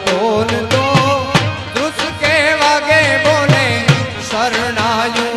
ઢોલ તો દુષ્કે વાગે બોલે શરણાયું